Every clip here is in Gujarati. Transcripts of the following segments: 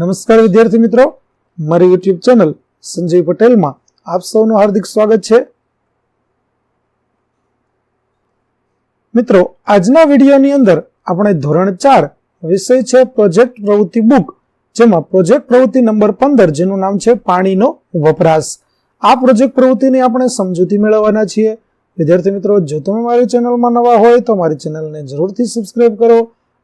નમસ્કાર વિદ્યાર્થી મિત્રો. મારી યુટ્યુબ ચેનલ સંજય પટેલમાં આપ સૌનું હાર્દિક સ્વાગત છે. મિત્રો, આજના વિડીયોની અંદર આપણે ધોરણ ચાર વિષય છે પ્રોજેક્ટ પ્રવૃત્તિ બુક, જેમાં પ્રોજેક્ટ પ્રવૃત્તિ નંબર પંદર, જેનું નામ છે પાણીનો વપરાશ. આ પ્રોજેક્ટ પ્રવૃત્તિની આપણે સમજૂતી મેળવવાના છીએ. વિદ્યાર્થી મિત્રો, જો તમે મારી ચેનલમાં નવા હોય તો મારી ચેનલને જરૂરથી સબસ્ક્રાઇબ કરો.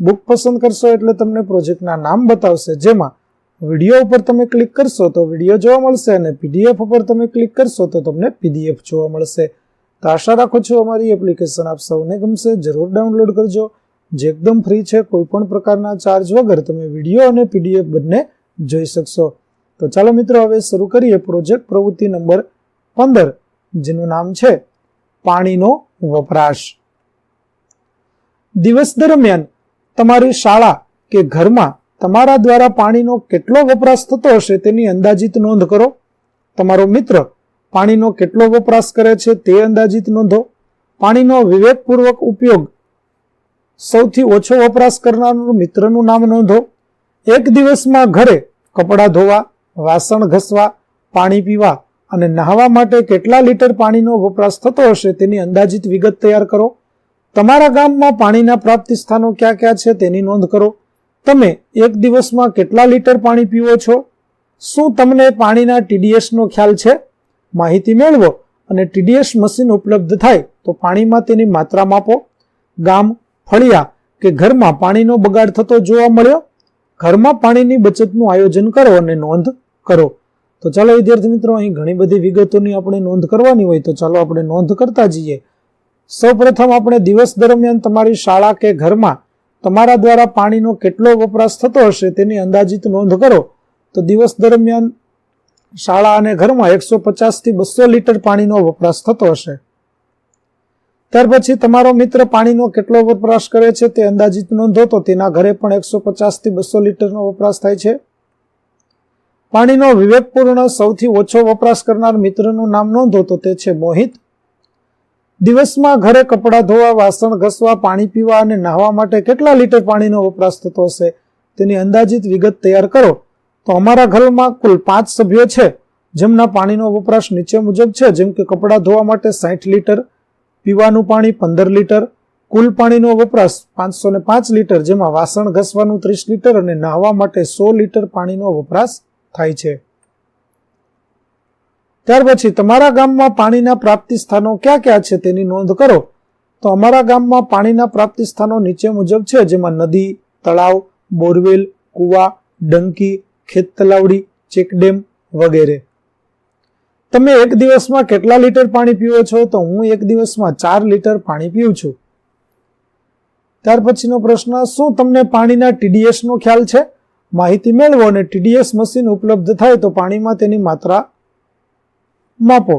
બુક પસંદ કરશો એટલે તમને પ્રોજેક્ટના નામ બતાવશે. જેમાં વીડિયો ઉપર તમે ક્લિક કરશો તો વીડિયો જોવા મળશે અને પીડીએફ ઉપર તમે ક્લિક કરશો તો તમને પીડીએફ જોવા મળશે. તો આશા રાખું છું અમારી એપ્લિકેશન આપ સૌને ગમશે. જરૂર ડાઉનલોડ કરજો. જે એકદમ ફ્રી છે, કોઈ પણ પ્રકારના ચાર્જ વગર તમે વીડિયો અને પીડીએફ બંને જોઈ શકશો. તો ચાલો મિત્રો, હવે શરૂ કરીએ પ્રોજેક્ટ પ્રવૃત્તિ નંબર પંદર, જેનું નામ છે પાણીનો વપરાશ. દિવસ દરમિયાન તમારી શાળા કે ઘરમાં તમારા દ્વારા પાણીનો કેટલો વપરાશ થતો હશે તેની અંદાજિત નોંધ કરો. તમારો મિત્ર પાણીનો કેટલો વપરાશ કરે છે તે અંદાજિત નોંધો. પાણીનો વિવેકપૂર્વક ઉપયોગ સૌથી ઓછો વપરાશ કરનારનું મિત્રનું નામ નોંધો. એક દિવસમાં ઘરે કપડાં ધોવા, વાસણ ઘસવા, પાણી પીવા અને નહાવા માટે કેટલા લીટર પાણીનો વપરાશ થતો હશે તેની અંદાજિત વિગત તૈયાર કરો. તમારા ગામમાં પાણીના પ્રાપ્તિ સ્થાનો ક્યાં ક્યાં છે તેની નોંધ કરો. તમે એક દિવસમાં કેટલા લીટર પાણી પીવો છો? શું તમને પાણીના ટીડીએસનો ખ્યાલ છે? માહિતી મેળવો અને ટીડીએસ મશીન ઉપલબ્ધ થાય તો પાણીમાં તેની માત્રા માપો. ગામ, ફળિયા કે ઘરમાં પાણીનો બગાડ થતો જોવા મળ્યો? ઘરમાં પાણીની બચતનું આયોજન કરો અને નોંધ કરો. તો ચાલો વિદ્યાર્થી મિત્રો, અહીં ઘણી બધી વિગતોની આપણે નોંધ કરવાની હોય તો ચાલો આપણે નોંધ કરતા જઈએ. સૌપ્રથમ આપણે દિવસ દરમિયાન તમારી શાળા કે ઘરમાં તમારા દ્વારા પાણીનો કેટલો વપરાશ થતો હશે તેની અંદાજિત નોંધ કરો. તો દિવસ દરમિયાન શાળા અને ઘરમાં એકસો પચાસથી બસો લીટર પાણીનો વપરાશ થતો હશે. ત્યાર પછી તમારો મિત્ર પાણીનો કેટલો વપરાશ કરે છે તે અંદાજિત નોંધો, તો તેના ઘરે પણ એકસો પચાસથી બસો લીટરનો વપરાશ થાય છે. પાણીનો વિવેકપૂર્ણ સૌથી ઓછો વપરાશ કરનાર મિત્રનું નામ નોંધો, તો તે છે મોહિત. દિવસમાં ઘરે કપડાં ધોવા, વાસણ ઘસવા, પાણી પીવા અને નાહવા માટે કેટલા લીટર પાણીનો વપરાશ થતો હશે? તેની અંદાજિત વિગત તૈયાર કરો. તો અમારા ઘરમાં કુલ પાંચ સભ્યો છે. જેમના પાણીનો વપરાશ નીચે મુજબ છે. જેમ કે કપડાં ધોવા માટે સાઠ લીટર, પીવાનું પાણી પંદર લીટર, કુલ પાણીનો વપરાશ પાંચસો ને પાંચ લીટર, જેમાં વાસણ ઘસવાનું ત્રીસ લીટર અને નાહવા માટે સો લીટર પાણીનો વપરાશ થાય છે. ત્યાર પછી તમારા ગામમાં પાણીના પ્રાપ્તિ સ્થાનો ક્યાં ક્યાં છે તેની નોંધ કરો. તો અમારા ગામમાં પાણીના પ્રાપ્તિ સ્થાનો નીચે મુજબ છે, જેમાં નદી, તળાવ, બોરવેલ, કુવા, ડંકી, ખેત તલાવડી, ચેકડેમ વગેરે. તમે એક દિવસમાં કેટલા લીટર પાણી પીવો છો? તો હું એક દિવસમાં ચાર લીટર પાણી પીઉં છું. ત્યાર પછીનો પ્રશ્ન, શું તમને પાણીના ટીડીએસ નો ખ્યાલ છે? માહિતી મેળવો અને ટીડીએસ મશીન ઉપલબ્ધ થાય તો પાણીમાં તેની માત્રા માપો.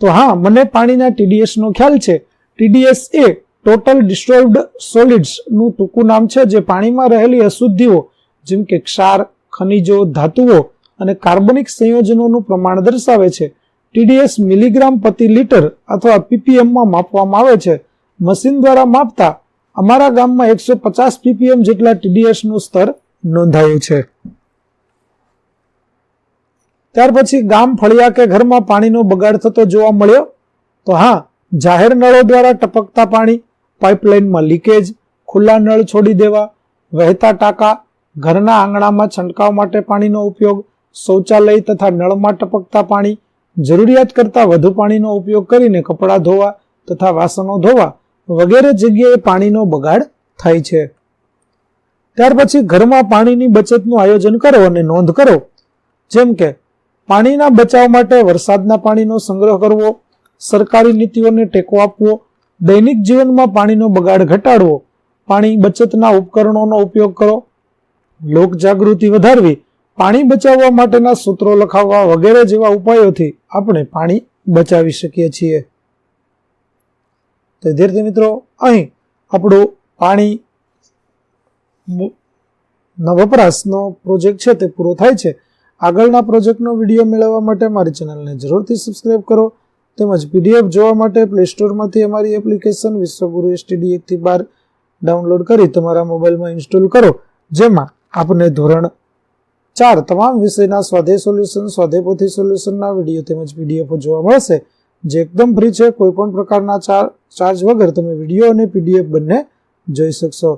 તો હા, મને પાણીના ટીડીએસ નો ખ્યાલ છે. ટીડીએસ એ ટોટલ ડિસ્ટોલ્વડ સોલિડ્સનું ટૂંકું નામ છે જે પાણીમાં રહેલી અશુદ્ધિઓ, જેમ કે ક્ષાર, ખનિજો, ધાતુઓ અને કાર્બનિક સંયોજનોનું પ્રમાણ દર્શાવે છે. ટીડીએસ મિલીગ્રામ પ્રતિ લીટર અથવા પીપીએમમાં માપવામાં આવે છે. મશીન દ્વારા માપતા અમારા ગામમાં એકસો પચાસ પીપીએમ જેટલા ટીડીએસનું સ્તર નોંધાયું છે. ત્યાર પછી ગામ ફળિયા કે ઘરમાં પાણીનો બગાડ થતો જોવા મળ્યો, તો હા, જાહેર નળો દ્વારા ટપકતા પાણી, પાઇપલાઇનમાં લીકેજ, ખુલ્લા નળ છોડી દેવા, વહેતા ટાંકા, ઘરના આંગણામાં છંટકાવ માટે પાણીનો ઉપયોગ, શૌચાલય તથા નળમાં ટપકતા પાણી, જરૂરિયાત કરતાં વધુ પાણીનો ઉપયોગ કરીને કપડાં ધોવા તથા વાસણો ધોવા વગેરે જગ્યાએ પાણીનો બગાડ થાય છે. ત્યાર પછી ઘરમાં પાણીની બચતનું આયોજન કરો અને નોંધ કરો. જેમ કે પાણીના બચાવ માટે વરસાદના પાણીનો સંગ્રહ કરવો, સરકારી નીતિઓને ટેકો આપવો, દૈનિક જીવનમાં પાણીનો બગાડ ઘટાડવો, પાણી બચતના ઉપકરણોનો ઉપયોગ કરો લોક જાગૃતિ વધારવી, પાણી બચાવવા માટેના સૂત્રો લખાવવા વગેરે જેવા ઉપાયોથી આપણે પાણી બચાવી શકીએ છીએ. તો વિદ્યાર્થી મિત્રો, અહીં આપણું પાણી વપરાશનો પ્રોજેક્ટ છે તે પૂરો થાય છે. આગળના પ્રોજેક્ટનો વીડિયો મેળવવા માટે મારી ચેનલને જરૂરથી સબસ્ક્રાઇબ કરો તેમજ પીડીએફ જોવા માટે પ્લે સ્ટોરમાંથી અમારી એપ્લિકેશન વિશ્વગુરુ એસટીડી એકથી બાર ડાઉનલોડ કરી તમારા મોબાઈલમાં ઇન્સ્ટોલ કરો, જેમાં આપને ધોરણ ચાર તમામ વિષયના સ્વાધ્યાય સોલ્યુશન સ્વાધ્યાય સોલ્યુશનના વીડિયો તેમજ પીડીએફ જોવા મળશે. જે એકદમ ફ્રી છે, કોઈપણ પ્રકારના ચાર ચાર્જ વગર તમે વીડિયો અને પીડીએફ બંને જોઈ શકશો.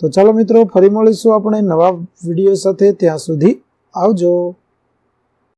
તો ચાલો મિત્રો, ફરી મળીશું આપણે નવા વીડિયો સાથે. ત્યાં સુધી આવજો.